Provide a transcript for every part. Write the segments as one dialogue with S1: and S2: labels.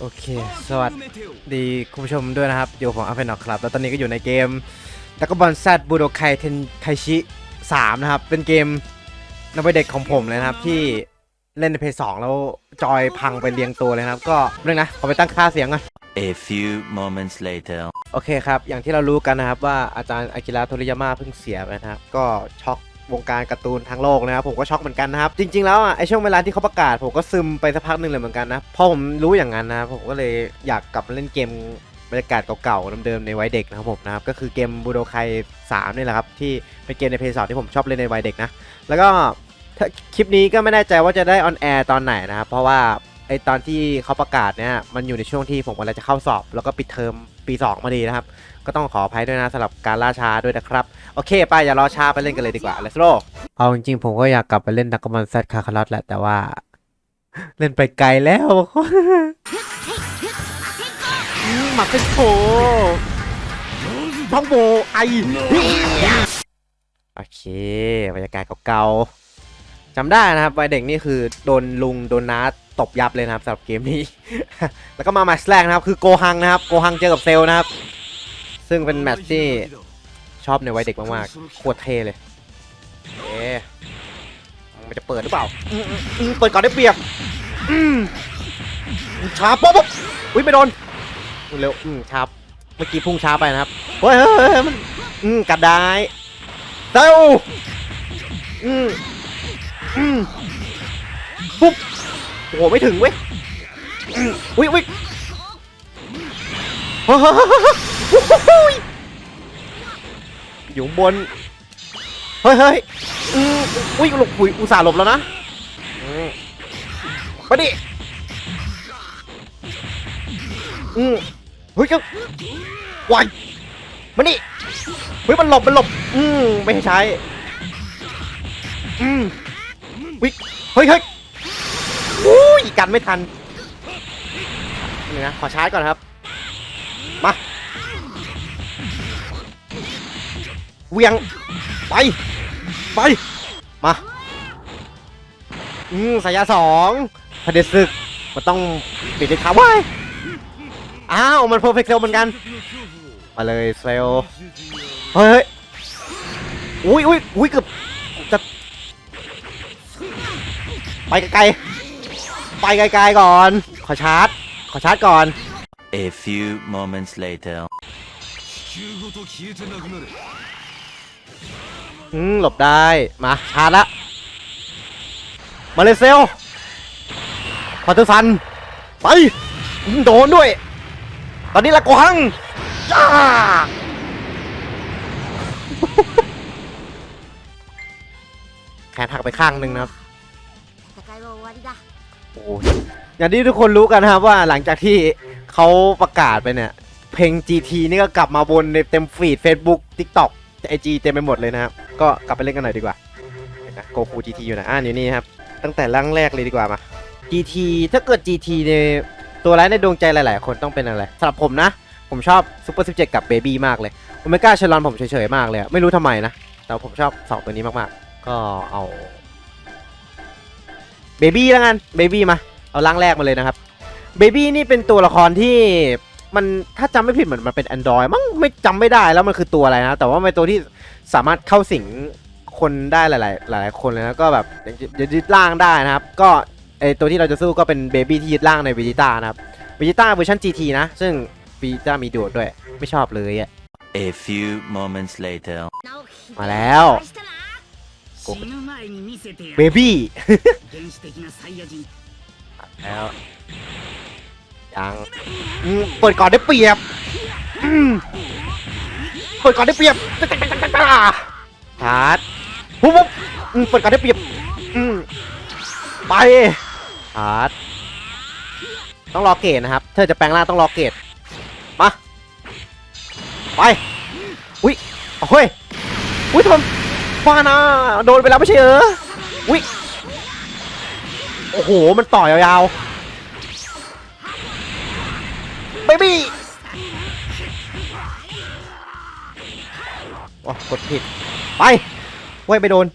S1: โอเค สวัสดีคุณผู้ชมด้วยนะครับ อยู่กับผมอาเฟนอครับ แล้วตอนนี้ก็อยู่ในเกมดักกบอลแซดบูโดไคเทนไคชิ3นะครับ เป็นเกมนักเด็กของผมเลยนะครับ ที่เล่นในเพย์สองแล้วจอยพังไปเรียงตัวเลยนะครับ ก็เรื่องนะ ขอไปตั้งค่าเสียงก่อน
S2: A few moments later.
S1: โอเคครับ อย่างที่เรารู้กันนะครับว่าอาจารย์อากิระโทริยาม่าเพิ่งเสียไปนะครับ ก็ช็อก วงการการ์ตูนทั้งโลกนะครับผมก็ช็อกเหมือนกันนะครับ จริง ๆ แล้วอะไอช่วงเวลาที่เขาประกาศ ผมก็ซึมไปสักพักหนึ่งเลยเหมือนกันนะพอผมรู้อย่างนั้นนะผมก็เลยอยากกลับมาเล่นเกมบรรยากาศเก่าๆเดิมๆในวัยเด็กนะครับผมนะครับก็คือเกมบูโดไค3นี่แหละครับที่เป็นเกมในเพย์สที่ผมชอบเล่นในวัยเด็กนะแล้วก็คลิปนี้ก็ไม่แน่ใจว่าจะได้ออนแอร์ตอนไหนนะครับเพราะว่า อตอนที่เขาประกาศเนี่ยมันอยู่ในช่วงที่ผมกำลังจะเข้าสอบ แล้วก็ปิดเทอมปี2พอดีนะครับ ก็ต้องขออภัยด้วยนะสำหรับการล่าช้าด้วยนะครับ โอเคไปอย่ารอช้าไปเล่นกันเลยดีกว่า let's go เอาจริงๆผมก็อยากกลับไปเล่นดักมันแซดคาคาร์ลอตแหละแต่ว่า เล่นไปไกลแล้วมหมักเป็นโผท้องโบไอโอเคบรรยากาศเก่าๆจำได้นะครับวัยเด็กนี่คือโดนลุงโดนน้า ตบยับเลยนะครับสำหรับเกมนี้ แล้วก็มาแมตช์แรกนะครับ คือโกฮังนะครับ โกฮังเจอกับเซลนะครับ ซึ่งเป็นแมตช์ที่ชอบในวัยเด็กมากๆ โคตรเท่เลยเอ๊มันจะเปิดหรือเปล่า เปิดก่อนได้เปรียบช้าปุ๊บปุ๊บอุ้ยไม่โดนเร็วช้าเมื่อกี้พุ่งช้าไปนะครับ เฮ้ยเฮ้ยมันกัดได้เต้าอืมอืมปุ๊บ โอ้โหไม่ถึงเว้ยอุ้ยอุ้ยฮ้ยเฮ้ยเฮ้ยเฮ้ยโอ้ยอยู่บน เฮ้ยเฮ้ยอุ้ยหลบหุยอุตส่าห์หลบแล้วนะอืมาดิอืมเฮ้ยก็วายมาดิเฮ้ยมันหลบมันหลบ อืมไม่ให้ใช้ อืมวิเฮ้ยเฮ้ย ยกันไม่ทันนี่นะขอชาร์จก่อนครับ มาเวียง ไป ไป มา อืมสายาสองพเดศึก มันต้องปิดในขาว้ายอ้าว มันเพอร์เฟกเซลเหมือนกัน มาเลยเซลเฮ้ยอุ้ยอุ้ยอุ้ยเกือบจะไปไกล ไปไกลๆก่อน ขอชาร์จ ขอชาร์จก่อน
S2: A few moments later
S1: อืมหลบได้ มาชาร์จละ มาเลเซลควอตอร์ซัน ไป โดนด้วย ตอนนี้ละกวังจ้าแค่หักไปข้างหนึ่งนะครับ อย่างที่ทุกคนรู้กันนะครับว่าหลังจากที่เขาประกาศไปเนี่ย เพลง GT นี่ก็กลับมาบนในเต็มฟีด Facebook TikTok ไอจีเต็มไปหมดเลยนะครับ ก็กลับไปเล่นกันหน่อยดีกว่าโกคู GT อยู่นะอ่าอยู่นี่ครับ ตั้งแต่ร่างแรกเลยดีกว่ามา GT ถ้าเกิด GT ในตัวร้ายในดวงใจหลาย ๆ คนต้องเป็นอะไรสำหรับผมนะ ผมชอบ Super 17กับ Baby มากเลยโอเมก้าเชลอนผมเฉย ๆ มากเลย ไม่รู้ทำไมนะ แต่ผมชอบสองตัวนี้มาก ๆ ก็เอา เบบี้แล้วกันเบบี้มา เอาร่างแรกมาเลยนะครับเบบี้นี่เป็นตัวละครที่มันถ้าจำไม่ผิดเหมือนมันเป็น Android มั้งไม่จำไม่ได้แล้วมันคือตัวอะไรนะ แต่ว่ามันเป็นตัวที่สามารถเข้าสิงคนได้หลายๆหลายๆคนเลยนะก็แบบจะยึดร่างได้นะครับ ก็ไอตัวที่เราจะสู้ก็เป็นเบบี้ที่ยึดร่างในเวจิต้านะครับเวจิต้าเวอร์ชัน GT นะ ซึ่งเวจิต้ามีโดดด้วยไม่ชอบเลยอะ
S2: A few moments later.
S1: มาแล้ว
S3: ก
S1: เบบี้แล้วยังเปิดก่อนได้เปรียบเปิดก่อนได้เปรียบชาร์จปุ๊บเปิดก่อนได้เปรียบไปชาร์จต้องรอเกตนะครับ เธอจะแปลงร่างต้องรอเกตมา ไป อุ้ยโอ้ยอุ้ยทำ ไมฟ้านะโดนไปแล้วไม่ใช่เออุ้ยโอ้โห มันต่อยาวๆเบบี้โอ้กดผิด ไปเว้ยไปโดน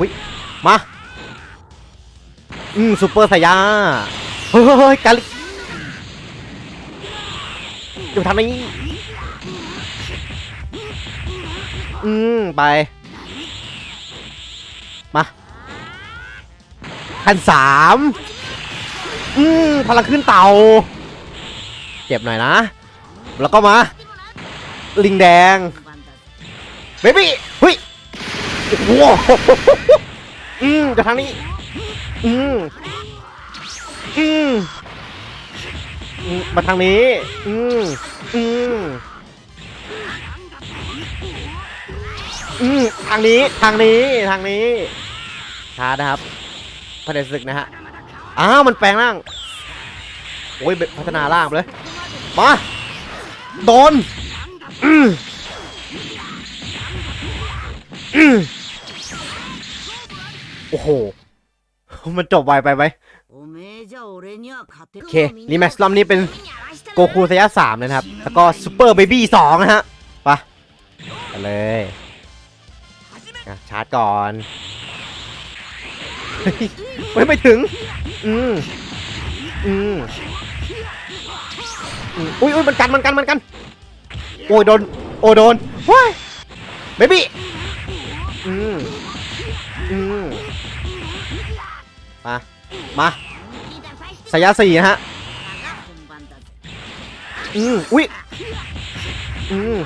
S1: วิ มา อืมซูเปอร์สายา เฮ้ยกาลิอยู่ทางนี้ อืม ไป มาพัันสามอืมพลังขึ้นเต่า เจ็บหน่อยนะ แล้วก็มา ลิงแดง เบบี้เฮ้ยว้าวอืมจะทางนี้ อืมอืมมาทางนี้ อืมอืมอืมทางนี้ ทางนี้ ทางนี้ช้านะครับ เด็จศึกนะฮะ อ้าว มันแปลงร่าง โอ้ยพัฒนาร่างเลย มา โดนโอ้โห มันจบไวไปไหมโอเค นี่แมสลัมนี่เป็นโกคูสยะสามนะครับ แล้วก็ซูเปอร์เบบี้สองนะฮะ ไปเลย ชาร์จก่อน เฮ้ยไม่ถึง อืมอืมอุ้ยอุ้ยมันกันมันกันมันกัน โอ้ยโดน โอ้โดนว้ายเบบี้อืมอืมมา มาสายสี่ฮะ อืมอุ้ยอืม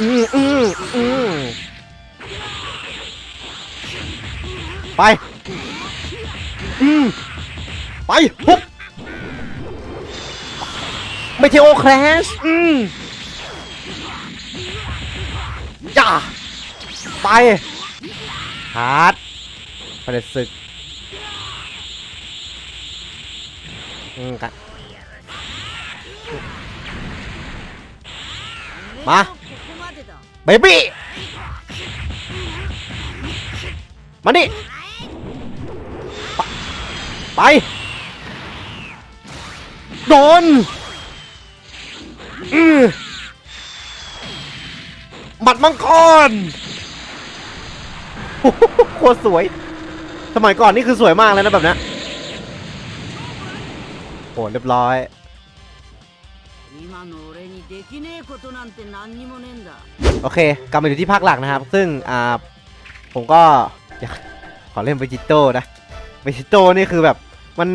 S1: อืมอืมอืม ไป อืม ไปฮุบเมเทโอแครชอืมจ้าไปฮาร์ดผลิตศึก อืมกันมาเบบี้ มาดิไป โดนอือบัดมังกรโคตรสวย สมัยก่อนนี่คือสวยมากเลยนะแบบนี้โหเรียบร้อยโอเค กลับมาอยู่ที่ภาคหลักนะครับ ซึ่ง อ่า ผมก็ อยากขอเล่นเบจิโต้นะเบจิโต้นี่คือแบบมัน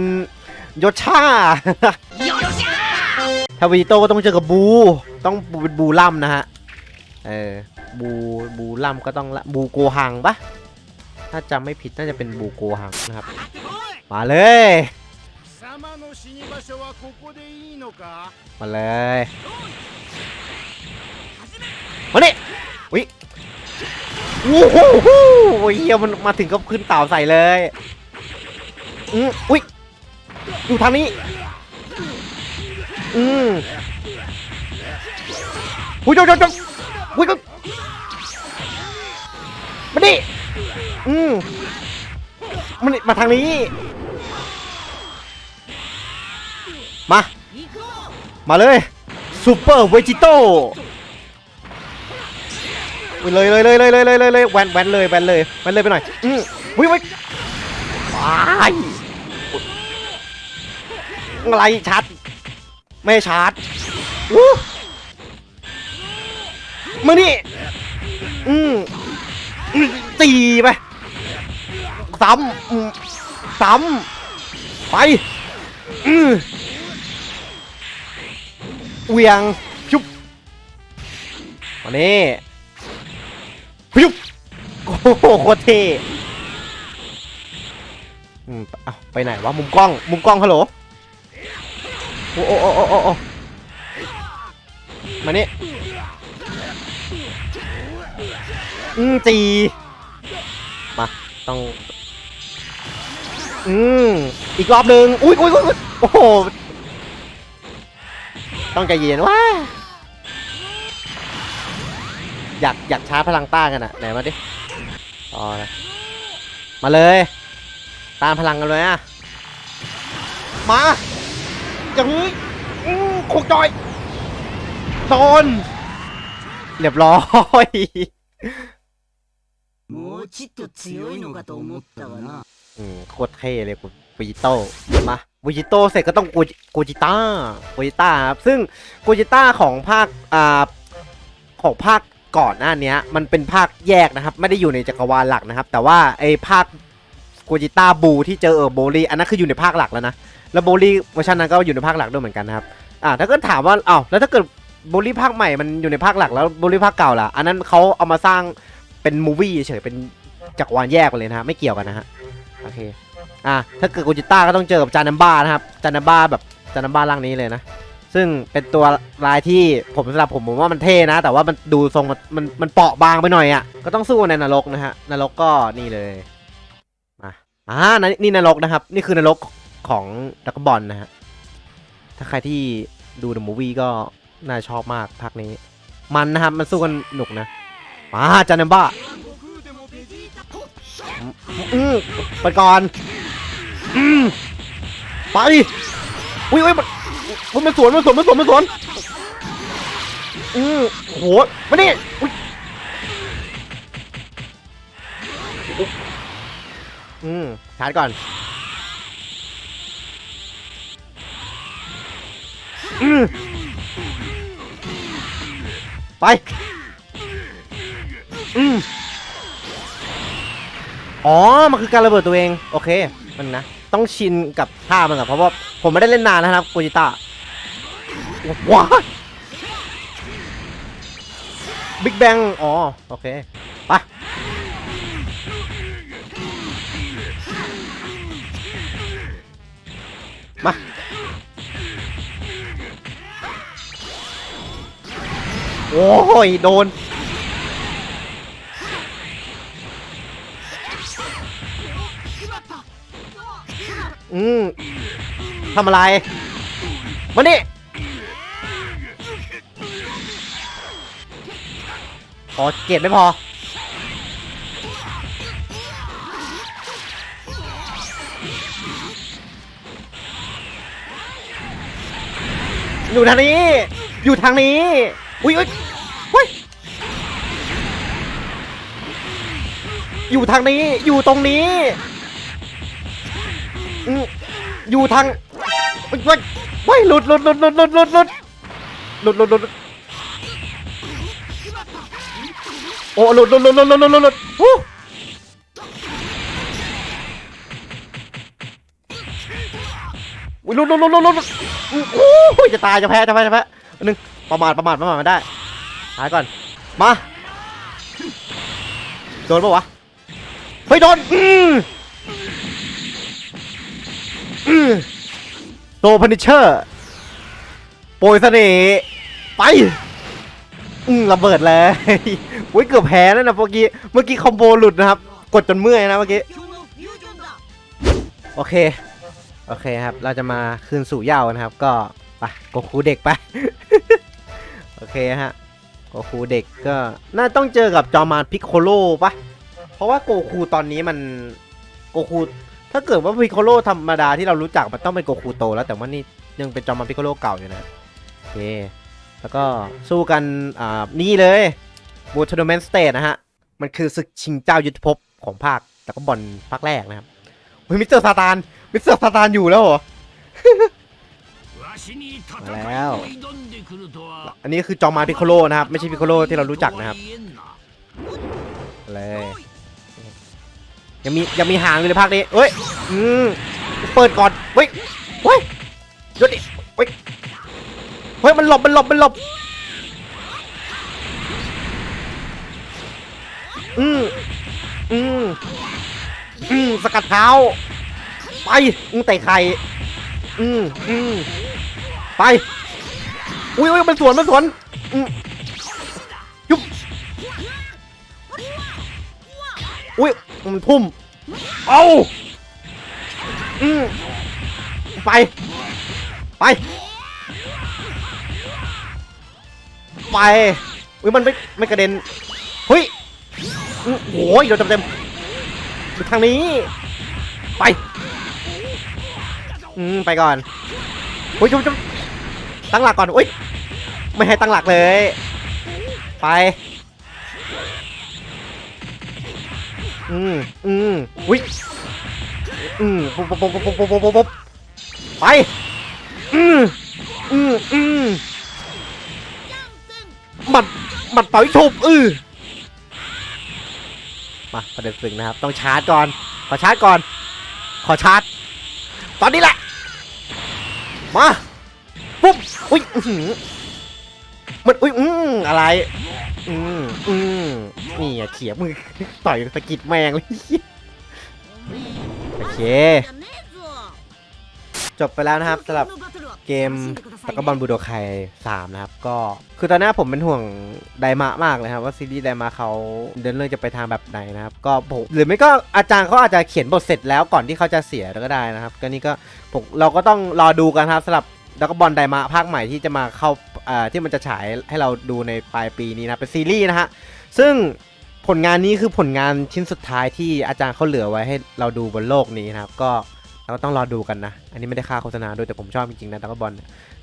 S1: โยศชา ถ้าเบจิโต้ก็ต้องเจอกับบู ต้องเป็นบูล่ำนะฮะ เออ บูบูล่ำก็ต้องบูโกหังปะถ้าจำไม่ผิดน่าจะเป็นบูโกหังนะครับ มาเลย มาเลย มาเนี่ยวิ โอ้โหโอ้เฮียมันมาถึงก็ขึ้นเต่าใส่เลยอืออุ้ยอยู่ทางนี้ อืมอุ้ยจบจบจบอุ้ยก็มาดิอืมมันมาทางนี้ มา มาเลยซูเปอร์เวจิโต เลยเลยเลยเลยเลยเลยเลยเลยแวนแวนเลยแวนเลยแวนเลยไปหน่อยอืมวิวิว้ายอะไรชาร์จไม่ชาร์จอู้มานี่อืมอืมตีไปซ้ำซ้ำไปอืมเหวียงชุบมานี่ โอ้โหโคตรเท่อืมเอาไปไหนวะมุมกล้อง มุมกล้องฮัลโหลโอ้โอ้โอ้โอ้โอ้มานี่อืมจีมาต้อง อืมอีกรอบหนึ่งอุ้ยอุ้ยอุ้ยโอ้โหต้องใจเย็นว่าอยากอยากชาร์จพลังต้านกันอะไหนมาดิ ต่อนะมาเลยต้านพลังกันเลยอะมาอย่างนี้อื้อโคกจอยโดนเรียบร้อย
S3: もうちっと強いのかと思ったわな
S1: อืมโคตรเท่เลยคุณฟูจิโต้มาฟูจิโต้เสร็จก็ต้องกูจิกูจิต้ากูจิต้าครับซึ่งกูจิต้าของภาคอ่าของภาค ก่อนหน้าเนี้ยมันเป็นภาคแยกนะครับ ไม่ได้อยู่ในจักรวาลหลักนะครับ แต่ว่าไอ้ภาคกูจิต้าบูที่เจอเออโบลีอันนั้นคืออยู่ในภาคหลักแล้วนะแล้วโบลีเวอร์ชันนั้นก็อยู่ในภาคหลักด้วยเหมือนกันนะครับอ่าถ้าเกิดถามว่าอ้าวแล้วถ้าเกิดโบลีภาคใหม่มันอยู่ในภาคหลักแล้วโบลีภาคเก่าล่ะอันนั้นเขาเอามาสร้างเป็นมูวี่เฉยๆเป็นจักรวาลแยกไปเลยนะฮะไม่เกี่ยวกันนะฮะโอเคอะถ้าเกิดกูจิต้าก็ต้องเจอกับจานัมบ้านะครับจานัมบ้าแบบจานัมบ้าร่างนี้เลยนะ ซึ่งเป็นตัวลายที่ผมสำหรับผมผมว่ามันเท่นะ แต่ว่ามันดูทรงมันมันมันเปราะบางไปหน่อยอะก็ต้องสู้ในนรกนะฮะนรกก็นี่เลยมาอ่านี่นี่นรกนะครับ นี่คือนรกของดักบอลนะฮะถ้าใครที่ดูเดอะมูวี่ก็น่าชอบมากภาคนี้ มันนะครับมันสู้กันหนุกนะมาจานัมบ้าอืมไปก่อนอืมไปอุ้ยอุ้ย มันมันมันสวนมันสวนมันสวนมันสวนอืมโหมานี่อืมชาร์จก่อนอืมไป อืมอ๋อ มันคือการระเบิดตัวเอง โอเค มันนะ ต้องชินกับท่ามันก่อนเพราะว่า ผมไม่ได้เล่นนานแล้วนะครับโกจิต้าว้าบิ๊กแบงอ๋อ โอเค ไป มา โอ้ย โดนอืม ทำอะไรมานี่ขอเกรดไม่พอ อยู่ทางนี้ อยู่ทางนี้ อุ้ยอุ้ยเฮ้ยอยู่ทางนี้ อยู่ตรงนี้ อยู่ทาง เฮ้ยเฮ้ยเฮ้ยหลุดหลุดหลุดหลุดหลุดหลุดหลุดหลุดหลุดหลุดโอ้หลุดหลุดหลุดหลุดหลุดหลุดหลุดหลุดฮู้อุ๊ยหลุดหลุดหลุดหลุดหลุดรุดโอ้ยจะตายจะแพ้จะแพ้จะแพ้อันนึงประมาทประมาทประมาทไม่ได้หายก่อนมาโดนปะวะเฮ้ยโดนอืม โซพนิเชอร์โปรยเสน่ห์ไปอืมระเบิดเลยโอ้ยเกือบแพ้แล้วนะเมื่อกี้เมื่อกี้คอมโบหลุดนะครับ กดจนเมื่อยนะเมื่อกี้โอเค โอเคครับ เราจะมาคืนสู่เย้านะครับ ก็ไปโกคูเด็กไป โอเคฮะโกคูเด็กก็น่าต้องเจอกับจอมานพิคโคโลปะเพราะว่าโกคูตอนนี้มันโกคู ถ้าเกิดว่าพิโคโลธรรมดาที่เรารู้จักมันต้องเป็นโกคูโต แล้วแต่ว่านี่ยังเป็นจอมันพิโคโลเก่าอยู่นะโอเคแล้วก็สู้กันอ่านี่เลยบูทโนแมนสเตทนะฮะ มันคือศึกชิงเจ้ายุทธภพของภาคแต่ก็บอลภาคแรกนะครับเฮ้ยมิสเตอร์ซาตานมิสเตอร์ซาตานอยู่แล้วเหรอ
S4: แล้ว
S1: อันนี้คือจอมาพิโคโลนะครับ ไม่ใช่พิโคโลที่เรารู้จักนะครับเลย ยังมียังมีหางอยู่ในภาคนี้เอ้ยอืมเปิดก่อนเฮ้ยเฮ้ยหยุดดิเฮ้ยเฮ้ยมันหลบมันหลบมันหลบอืมอืมอืมสกัดเท้า ไปอืมเตะไข่อืมอืมไปอุ้ยอุ้ยมันสวนมันสวนอืมยุบอุ้ย มันทุ่ม เอาอืมไป ไป ไปอุ้ยมันไม่ไม่กระเด็นเฮ้ยอื้อโอ้ยโดนเต็มๆไปทางนี้ ไป อืม ไปก่อนอุ้ยจุ๊บจุ๊บตั้งหลักก่อนอุ้ย ไม่ให้ตั้งหลักเลย ไป อืมอืมอุ้ยอืมปุ๊บปุ๊บปุ๊บปุ๊บปุ๊บปุ๊บไปอืมอืมอืมหมัดหมัดเป่ายิงฉุบอือมาประเด็นสึงนะครับ ต้องชาร์จก่อน ขอชาร์จก่อน ขอชาร์จ ตอนนี้แหละ มา ปุ๊บ อุ้ยมันอุ้ยอืมอะไร อืออือนี่อะเขียมือต่อยสะกิดแมงเลยโอเค จบไปแล้วนะครับสำหรับเกมตะกบอลบูโดไค3นะครับ ก็คือตอนนี้ผมเป็นห่วงไดมะมากเลยครับ ว่าซีรีส์ไดมะเขาเดินเรื่องจะไปทางแบบไหนนะครับ ก็ผมหรือไม่ก็อาจารย์เขาอาจจะเขียนบทเสร็จแล้วก่อนที่เขาจะเสียก็ได้นะครับ ก็นี่ก็ผมเราก็ต้องรอดูกันครับสำหรับ ตะกบอลไดมะภาคใหม่ที่จะมาเข้าที่มันจะฉายให้เราดูในปลายปีนี้นะ เป็นซีรีส์นะฮะ ซึ่งผลงานนี้คือผลงานชิ้นสุดท้ายที่อาจารย์เขาเหลือไว้ให้เราดูบนโลกนี้นะครับ ก็เราก็ต้องรอดูกันนะ อันนี้ไม่ได้ค่าโฆษณาด้วยแต่ผมชอบจริงๆนะดักบอล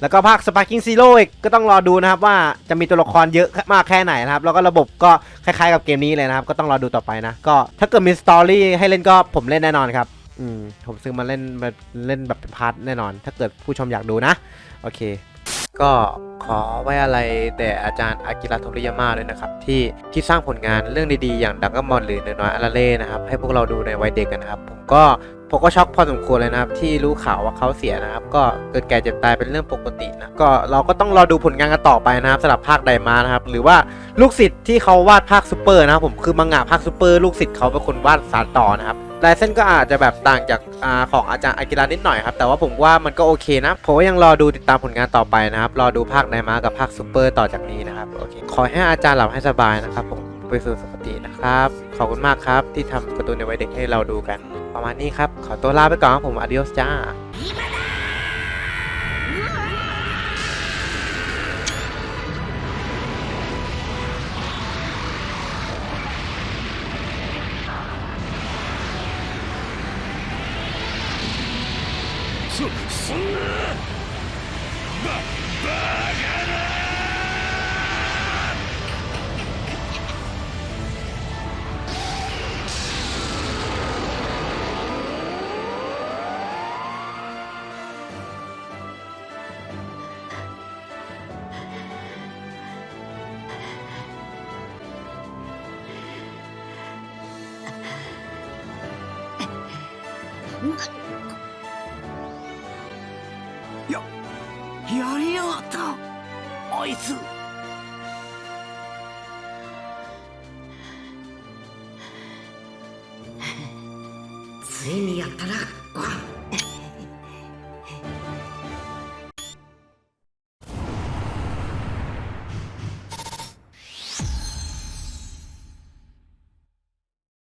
S1: แล้วก็ภาค Sparking Zero อีกก็ต้องรอดูนะครับว่าจะมีตัวละครเยอะมากแค่ไหนนะครับ แล้วก็ระบบก็คล้ายๆกับเกมนี้เลยนะครับ ก็ต้องรอดูต่อไปนะ ก็ถ้าเกิดมีสตอรี่ให้เล่นก็ผมเล่นแน่นอนครับ อืมผมซื้อมาเล่นมาเล่นแบบเป็นพาร์ทแน่นอน ถ้าเกิดผู้ชมอยากดูนะ โอเค ก็ขอไว้อะไรแต่อาจารย์อากิระโทริยาม่าเลยนะครับ ที่ที่สร้างผลงานเรื่องดีๆ อย่างดักมอนหรือเนน้อยอาราเล่นะครับ ให้พวกเราดูในวัยเด็กกันนะครับ ผมก็ผมก็ช็อกพอสมควรเลยนะครับ ที่รู้ข่าวว่าเขาเสียนะครับ ก็เกิดแก่เจ็บตายเป็นเรื่องปกตินะก็เราก็ต้องรอดูผลงานกันต่อไปนะครับสำหรับภาคไดมานะครับ หรือว่าลูกศิษย์ที่เขาวาดภาคซูเปอร์นะครับผมคือมังงะภาคซูเปอร์ลูกศิษย์เขาเป็นคนวาดสานต่อนะครับ ลายเส้นก็อาจจะแบบต่างจากอาของอาจารย์อากิระนิดหน่อยครับ แต่ว่าผมว่ามันก็โอเคนะ ผมก็ยังรอดูติดตามผลงานต่อไปนะครับ รอดูภาคไดมากับภาคซูเปอร์ต่อจากนี้นะครับ โอเค ขอให้อาจารย์หลับให้สบายนะครับผมไปสู่สุคตินะครับ ขอบคุณมากครับ ที่ทำการ์ตูนในวัยเด็กให้เราดูกัน ประมาณนี้ครับ ขอตัวลาไปก่อนครับผมอาดิโอสจ้า
S4: ややりやがった。あいつ。